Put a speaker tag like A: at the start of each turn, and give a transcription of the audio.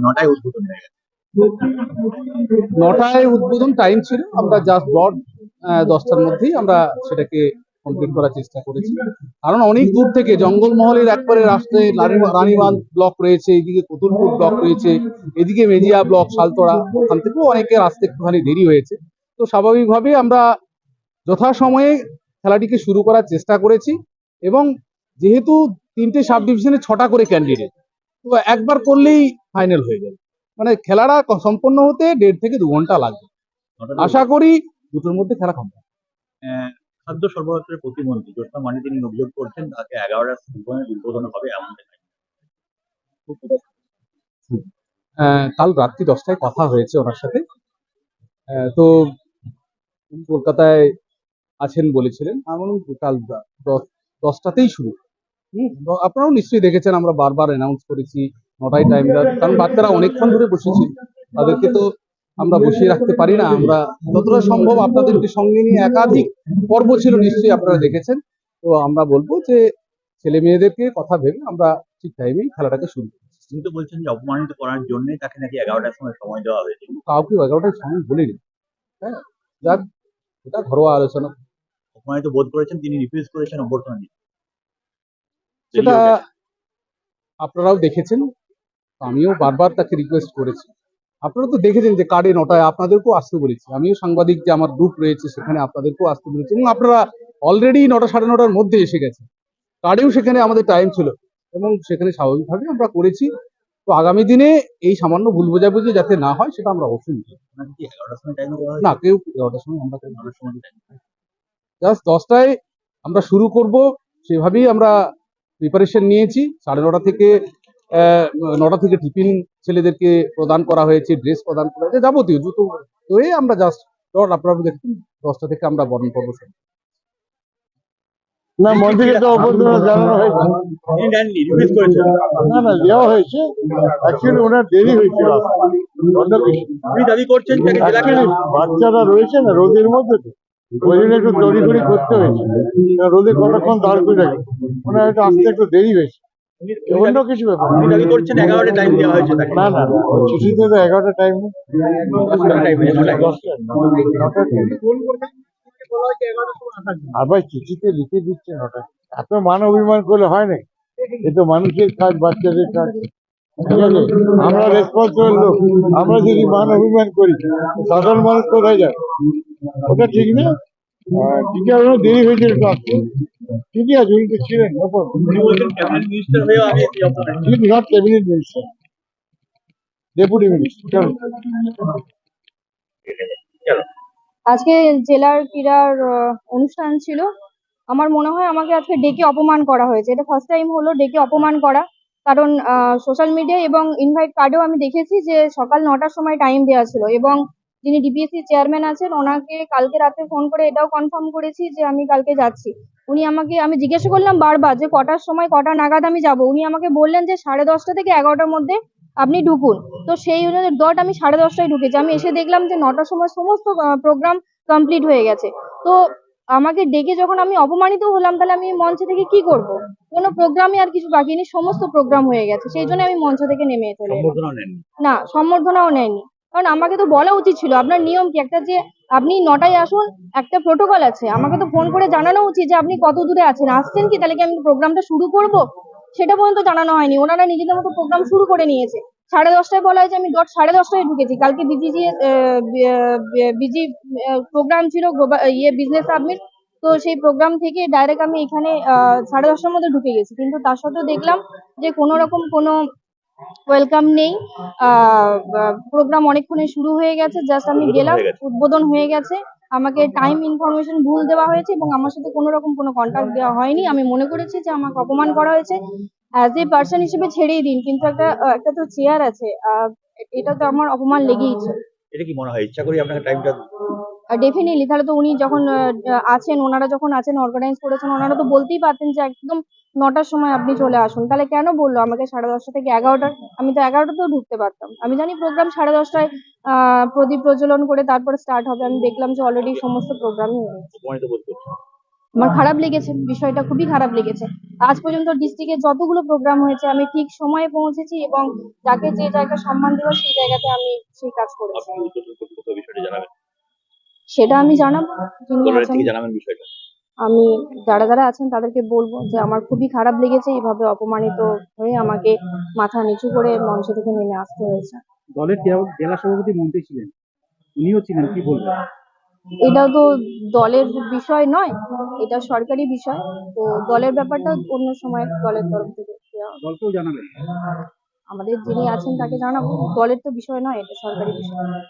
A: নটায় উদ্বোধন হয়ে গেছে।
B: নটায় উদ্বোধন টাইম ছিল। আমরা জাস্ট ব্রড দশটার মধ্যেই আমরা সেটাকে কমপ্লিট করার চেষ্টা করেছি। কারণ অনেক দূর থেকে জঙ্গলমহলের একবারে রাস্তায় রানী- রানীবাঁধ ব্লক রয়েছে, এদিকে কতুলপুর ব্লক রয়েছে, এদিকে মেজিয়া ব্লক সালতোড়া ওখান থেকেও অনেকের আসতে একটুখানি দেরি হয়েছে। তো স্বাভাবিকভাবে আমরা যথাসময়ে খেলাটিকে শুরু করার চেষ্টা করেছি এবং যেহেতু তিনটে সাব ডিভিশনে ছটা করে ক্যান্ডিডেট তো একবার করলেই ফাইনাল হয়ে যাবে। মানে খেলাটা সম্পন্ন হতে দেড় থেকে দু ঘণ্টা লাগবে। আশা করি দুটোর মধ্যে খেলা
A: আহ, খাদ্য সরবরাহের প্রতিমন্ত্রী জ্যোৎস্না মানি তিনি অভিযোগ করছেন তাকে এগারোটার উদ্বোধন উদ্বোধন হবে এমন
B: কাল রাত্রি দশটায় কথা হয়েছে ওনার সাথে। তো কলকাতায় আছেন বলেছিলেন। এমন কাল দশ- দশটাতেই শুরু। হুম, আপনারাও নিশ্চয়ই দেখেছেন আমরা বারবার অ্যানাউন্স করেছি। নটায় টাইম কারণ বাচ্চারা অনেকক্ষণ ধরে বসেছিল তাদেরকে তো আমরা বসিয়ে রাখতে পারি না। আমরা যতটা সম্ভব আপনাদেরকে সঙ্গে নিয়ে একাধিক পর্ব ছিল নিশ্চয়ই আপনারা দেখেছেন। তো আমরা বলব যে ছেলে মেয়েদেরকে কথা ভেবে আমরা ঠিক টাইমেই খেলাটাকে শুরু করি।
A: তিনি তো বলছেন যে অপমানিত করার জন্য তাকে নাকি এগারোটার সময় সময় দেওয়া হয়েছে।
B: কাউকে এগারোটার সময় বলিনি। হ্যাঁ যাক এটা ঘরোয়া আলোচনা।
A: অপমানিত বোধ করেছেন তিনি রিফিউজ করেছেন অভ্যর্থনা
B: সেটা আপনারাও দেখেছেন। আমিও বারবার তাকে রিকোয়েস্ট করেছি। আপনারা তো দেখেছেন যে কার্ডে নটায় আপনাদেরকেও আসতে বলেছি। আমিও সাংবাদিক যে আমার গ্রুপ রয়েছে সেখানে আপনাদেরকেও আসতে বলেছি এবং আপনারা অলরেডি নটা সাড়ে নটার মধ্যে এসে গেছে কার্ডেও সেখানে আমাদের টাইম ছিল এবং সেখানে স্বাভাবিকভাবে আমরা করেছি। তো আগামী দিনে এই সামান্য ভুল বোঝাবুঝি যাতে না হয় সেটা আমরা অবশ্যই
A: দেওয়া
B: না কেউ এগারোটার সময় আমরা জাস্ট দশটায় আমরা শুরু করব সেভাবেই আমরা প্রিপারেশন নিয়েছি। সাড়ে নটা থেকে নটা থেকে টিফিন ছেলেদেরকে প্রদান করা হয়েছে ড্রেস প্রদান করা হয়েছে যাবতীয় জুতো হয়ে আমরা জাস্ট ধর আপনারা দেখুন দশটা থেকে আমরা বরণ পর্ব শুরু
C: না তো অভ্যর্থনা জানানো হয়েছে। না না দেওয়া হয়েছে। অ্যাকচুয়ালি ওনার দেরি হয়েছিল।
A: দাবি করছেন
C: বাচ্চারা রয়েছে না রোদের মধ্যে তো। ওই জন্য একটু তড়িঘড়ি করতে হয়েছে। রোদে কতক্ষণ দাঁড় করে রাখে ওনার একটু আসতে একটু দেরি হয়েছে। অন্য কিছু ব্যাপার।
A: দাবি করছেন এগারোটা টাইম দেওয়া হয়েছে
C: না না না। চিঠিতে তো এগারোটা টাইম
A: দশটার টাইম নটায়
C: আবার চিঠিতে লিখে এত মান অভিমান করলে হয় না। এ তো মানুষের কাজ বাচ্চাদের কাজ। আমরা রেসপন্সিবল লোক। আমরা যদি মান অভিমান করি সাধারণ মানুষ কোথায় যায় ওটা ঠিক না? দেরি হয়েছে একটু আসতে। ঠিকই আছে উনি তো ছিলেন
A: ক্যাবিনেট মিনিস্টার।
D: আজকে জেলার ক্রীড়ার অনুষ্ঠান ছিল। আমার মনে হয় আমাকে আজকে ডেকে অপমান করা হয়েছে। এটা ফার্স্ট টাইম হলো ডেকে অপমান করা। কারণ সোশ্যাল মিডিয়া এবং ইনভাইট কার্ডেও আমি দেখেছি যে সকাল নটার সময় টাইম দেওয়া ছিল এবং যিনি ডিপিএসসি চেয়ারম্যান আছেন ওনাকে কালকে রাতে ফোন করে এটাও কনফার্ম করেছি যে আমি কালকে যাচ্ছি। উনি আমাকে আমি জিজ্ঞাসা করলাম বারবার যে কটার সময় কটা নাগাদ আমি যাব? উনি আমাকে বললেন যে সাড়ে দশটা থেকে এগারোটার মধ্যে আপনি ঢুকুন। তো সেই অনুযায়ী ডট আমি সাড়ে দশটায় ঢুকেছি। আমি এসে দেখলাম যে নটার সময় সমস্ত প্রোগ্রাম কমপ্লিট হয়ে গেছে। তো আমাকে ডেকে যখন আমি অপমানিত হলাম তাহলে আমি মঞ্চ থেকে কি করব? কোনো প্রোগ্রামে আর কিছু বাকি নেই সমস্ত প্রোগ্রাম হয়ে গেছে। সেই জন্য আমি মঞ্চ থেকে নেমে চলে না সম্বর্ধনাও নেয়নি কারণ আমাকে তো বলা উচিত ছিল, আপনার নিয়ম কি? একটা যে আপনি নটায় আসুন, একটা প্রোটোকল আছে। আমাকে তো ফোন করে জানানো উচিত যে আপনি কত দূরে আছেন। আসছেন কি? তাহলে কি আমি প্রোগ্রামটা শুরু করব? সেটা পর্যন্ত জানানো হয়নি। ওনারা নিজেদের মতো প্রোগ্রাম শুরু করে নিয়েছে। সাড়ে দশটায় বলা হয়েছে, আমি ডট সাড়ে দশটায় ঢুকেছি। কালকে বিজিজি বিজি প্রোগ্রাম ছিল ইয়ে বিজনেস সাবমিট তো সেই প্রোগ্রাম থেকে ডাইরেক্ট আমি এখানে সাড়ে দশটার মধ্যে ঢুকে গেছি। কিন্তু তার সত্ত্বেও দেখলাম যে কোনো রকম কোনো ওয়েলকাম নেই। প্রোগ্রাম অনেকক্ষণে শুরু হয়ে গেছে। জাস্ট আমি গেলাম উদ্বোধন হয়ে গেছে। আমাকে টাইম ইনফরমেশন ভুল দেওয়া হয়েছে এবং আমার সাথে কোনো রকম কোনো কন্ট্যাক্ট দেওয়া হয়নি। আমি মনে করেছি যে আমাকে অপমান করা হয়েছে। অ্যাজ এ পার্সন হিসেবে ছেড়েই দিন। কিন্তু একটা একটা তো চেয়ার আছে। এটা তো আমার অপমান লেগেইছে
A: এটা কি মনে হয়? ইচ্ছা করি আপনাকে টাইমটা
D: ডেফিনেটলি তাহলে তো উনি যখন আছেন ওনারা যখন আছেন অর্গানাইজ করেছেন ওনারা তো বলতেই পারতেন যে একদম নটার সময় আপনি চলে আসুন। তাহলে কেন বলল আমাকে সাড়ে দশটা থেকে এগারোটা আমি তো এগারোটাতেও ঢুকতে পারতাম। আমি জানি প্রোগ্রাম সাড়ে দশটায় আহ, প্রদীপ প্রজ্বলন করে তারপরে স্টার্ট হবে। আমি দেখলাম যে অলরেডি সমস্ত প্রোগ্রামই হয়ে গেছে। আমার খারাপ লেগেছে বিষয়টা খুবই খারাপ লেগেছে। আজ পর্যন্ত ডিস্ট্রিক্টে যতগুলো প্রোগ্রাম হয়েছে আমি ঠিক সময়ে পৌঁছেছি এবং যাকে যে জায়গা সম্মান দেওয়া সেই জায়গাতে আমি সেই কাজ করেছি
A: আপনি উদ্বোধন কর্তৃপক্ষ বিষয়টি জানাবেন
D: সেটা আমি জানাব। যিনি
A: কোলারের
D: আছেন
A: থেকে জানাবেন বিষয়টা?
D: আমি যারা যারা আছেন তাদেরকে বলব যে আমার খুবই খারাপ লেগেছে এইভাবে অপমানিত হয়ে আমাকে মাথা নিচু করে মঞ্চ থেকে নেমে আসতে হয়েছে।
B: দলের জেলা- জেলা সভাপতি মন্ত্রী ছিলেন। উনিও ছিলেন কি বলবেন?
D: এটা তো দলের বিষয় নয় এটা সরকারি বিষয়। তো দলের ব্যাপারটা অন্য সময় দলের তরফ থেকে দেওয়া হবে।
B: দলকেও জানাবেন?
D: আমাদের যিনি আছেন তাকে জানাব। দলের তো বিষয় নয় এটা সরকারি বিষয়।